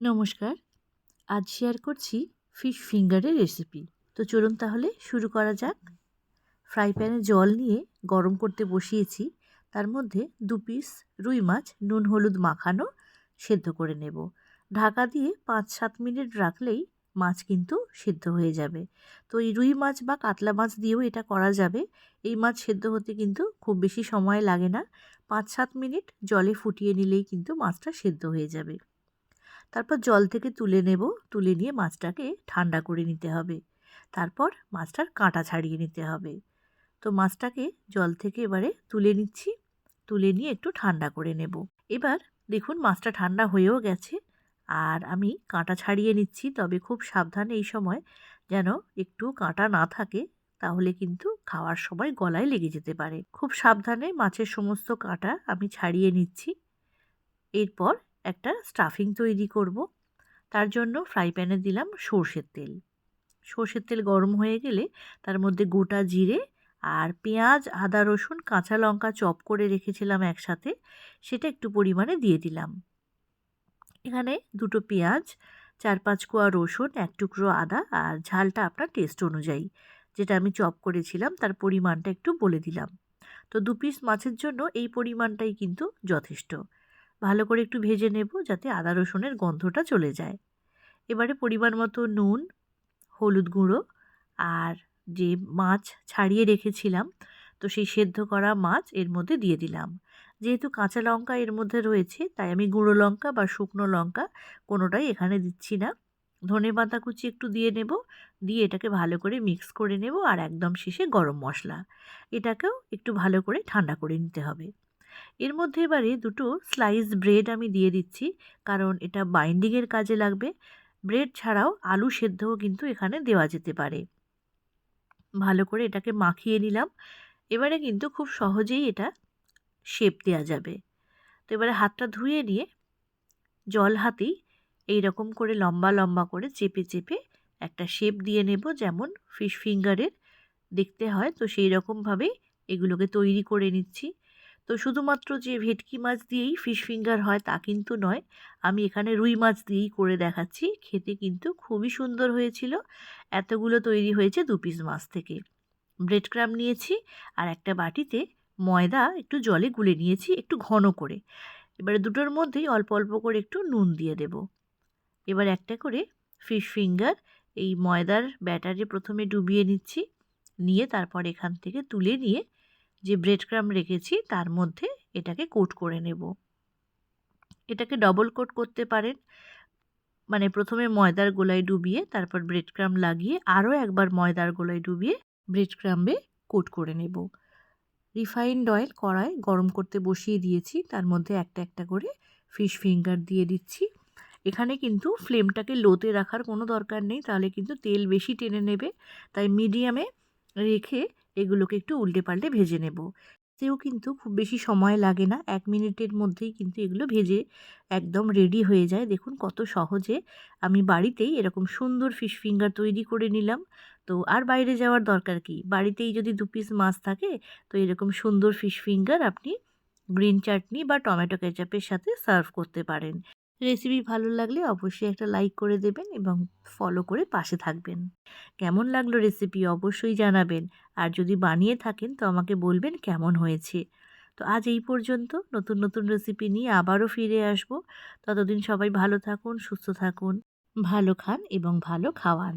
নমস্কার। আজ শেয়ার করছি ফিশ ফিঙ্গারের রেসিপি তো চলুন তাহলে শুরু করা যাক। ফ্রাই প্যানে জল নিয়ে গরম করতে বসিয়েছি। তার মধ্যে দু পিস রুই মাছ নুন হলুদ মাখানো সেদ্ধ করে নেব। ঢাকা দিয়ে পাঁচ সাত মিনিট রাখলেই মাছ কিন্তু সেদ্ধ হয়ে যাবে। তো এই রুই মাছ বা কাতলা মাছ দিয়েও এটা করা যাবে। এই মাছ সেদ্ধ হতে কিন্তু খুব বেশি সময় লাগে না। পাঁচ সাত মিনিট জলে ফুটিয়ে নিলেই কিন্তু মাছটা সেদ্ধ হয়ে যাবে। তারপর জল থেকে তুলে নেব, তুলে নিয়ে মাছটাকে ঠান্ডা করে নিতে হবে। তারপর মাছটার কাঁটা ছাড়িয়ে নিতে হবে। তো মাছটাকে জল থেকে এবারে তুলে নিচ্ছি, তুলে নিয়ে একটু ঠান্ডা করে নেব। এবার দেখুন মাছটা ঠান্ডা হয়েও গেছে আর আমি কাঁটা ছাড়িয়ে নিচ্ছি, তবে খুব সাবধানে এই সময় যেন একটু কাঁটা না থাকে, তাহলে কিন্তু খাওয়ার সময় গলায় লেগে যেতে পারে। খুব সাবধানে মাছের সমস্ত কাঁটা আমি ছাড়িয়ে নিচ্ছি। এরপর একটা স্টাফিং তৈরি করব। তার জন্য ফ্রাই প্যানে দিলাম সর্ষের তেল। সর্ষের তেল গরম হয়ে গেলে তার মধ্যে গোটা জিরে আর পেঁয়াজ, আদা, রসুন, কাঁচা লঙ্কা চপ করে রেখেছিলাম একসাথে। সেটা একটু পরিমাণে দিয়ে দিলাম। এখানে দুটো পেঁয়াজ, চার পাঁচ কোয়া রসুন, এক টুকরো আদা আর ঝালটা আপনার টেস্ট অনুযায়ী। যেটা আমি চপ করেছিলাম তার পরিমাণটা একটু বলে দিলাম। তো দু পিস মাছের জন্য এই পরিমাণটাই কিন্তু যথেষ্ট। ভালো করে একটু ভেজে নেব যাতে আদা রসুনের গন্ধটা চলে যায়। এবারে পরিমাণ মতো নুন, হলুদ গুঁড়ো আর যে মাছ ছাড়িয়ে রেখেছিলাম, তো সেই সেদ্ধ করা মাছ এর মধ্যে দিয়ে দিলাম। যেহেতু কাঁচা লঙ্কা এর মধ্যে রয়েছে, তাই আমি গুঁড়ো লঙ্কা বা শুকনো লঙ্কা কোনোটাই এখানে দিচ্ছি না। ধনে পাতা কুচি একটু দিয়ে নেব, দিয়ে এটাকে ভালো করে মিক্স করে নেব আর একদম শেষে গরম মশলা। এটাকেও একটু ভালো করে ঠান্ডা করে নিতে হবে। এর মধ্যে এবারে দুটো স্লাইস ব্রেড আমি দিয়ে দিচ্ছি, কারণ এটা বাইন্ডিংয়ের কাজে লাগবে। ব্রেড ছাড়াও আলু সেদ্ধও কিন্তু এখানে দেওয়া যেতে পারে। ভালো করে এটাকে মাখিয়ে নিলাম। এবারে কিন্তু খুব সহজেই এটা শেপ দেওয়া যাবে। তো এবারে হাতটা ধুয়ে নিয়ে জল হাতেই এই রকম করে লম্বা লম্বা করে চেপে চেপে একটা শেপ দিয়ে নেব, যেমন ফিশ ফিঙ্গারের দেখতে হয় তো সেই রকমভাবেই এগুলোকে তৈরি করে নিচ্ছি। তো শুধুমাত্র যে ভেটকি মাছ দিয়েই ফিশ ফিঙ্গার হয় তা কিন্তু নয়, আমি এখানে রুই মাছ দিয়েই করে দেখাচ্ছি। খেতে কিন্তু খুবই সুন্দর হয়েছিল। এতগুলো তৈরি হয়েছে দু পিস মাছ থেকে। ব্রেড ক্রাম নিয়েছি আর একটা বাটিতে ময়দা একটু জলে গুলে নিয়েছি একটু ঘন করে। এবারে দুটোর মধ্যেই অল্প অল্প করে একটু নুন দিয়ে দেব। এবার একটা করে ফিশ ফিঙ্গার এই ময়দার ব্যাটারে প্রথমে ডুবিয়ে নিচ্ছি। নিয়ে তারপর এখান থেকে তুলে নিয়ে যে ব্রেড ক্রাম রেখেছি, তার মধ্যে এটাকে কোট করে নেব। এটাকে ডবল কোট করতে পারেন। মানে প্রথমে ময়দার গোলায় ডুবিয়ে, তারপর ব্রেড ক্রাম লাগিয়ে, আরও একবার ময়দার গোলায় ডুবিয়ে ব্রেড ক্রাম্বে কোট করে নেব। রিফাইন্ড অয়েল কড়ায় গরম করতে বসিয়ে দিয়েছি, তার মধ্যে একটা একটা করে ফিশ ফিঙ্গার দিয়ে দিচ্ছি। এখানে কিন্তু ফ্লেমটাকে লোতে রাখার কোনো দরকার নেই, তাহলে কিন্তু তেল বেশি টেনে নেবে। তাই মিডিয়ামে রেখে এগুলোকে একটু উল্টে পাল্টে ভেজে নেব। তেও কিন্তু খুব বেশি সময় লাগে না, এক মিনিটের মধ্যেই কিন্তু এগুলো ভেজে একদম রেডি হয়ে যায়। দেখুন কত সহজে আমি বাড়িতেই এরকম সুন্দর ফিশ ফিঙ্গার তৈরি করে নিলাম। তো আর বাইরে যাওয়ার দরকার কি? বাড়িতেই যদি দু পিস মাছ থাকে, তো এরকম সুন্দর ফিশ ফিঙ্গার আপনি গ্রিন চাটনি বা টমেটো কেচাপের সাথে সার্ভ করতে পারেন। রেসিপি ভালো লাগলে অবশ্যই একটা লাইক করে দেবেন এবং ফলো করে পাশে থাকবেন। কেমন লাগল রেসিপি অবশ্যই জানাবেন। আর যদি বানিয়ে থাকেন তো আমাকে বলবেন কেমন হয়েছে। তো আজ এই পর্যন্ত, নতুন নতুন রেসিপি নিয়ে আবারও ফিরে আসব। ততদিন সবাই ভালো থাকুন, সুস্থ থাকুন, ভালো খান এবং ভালো খাওয়ান।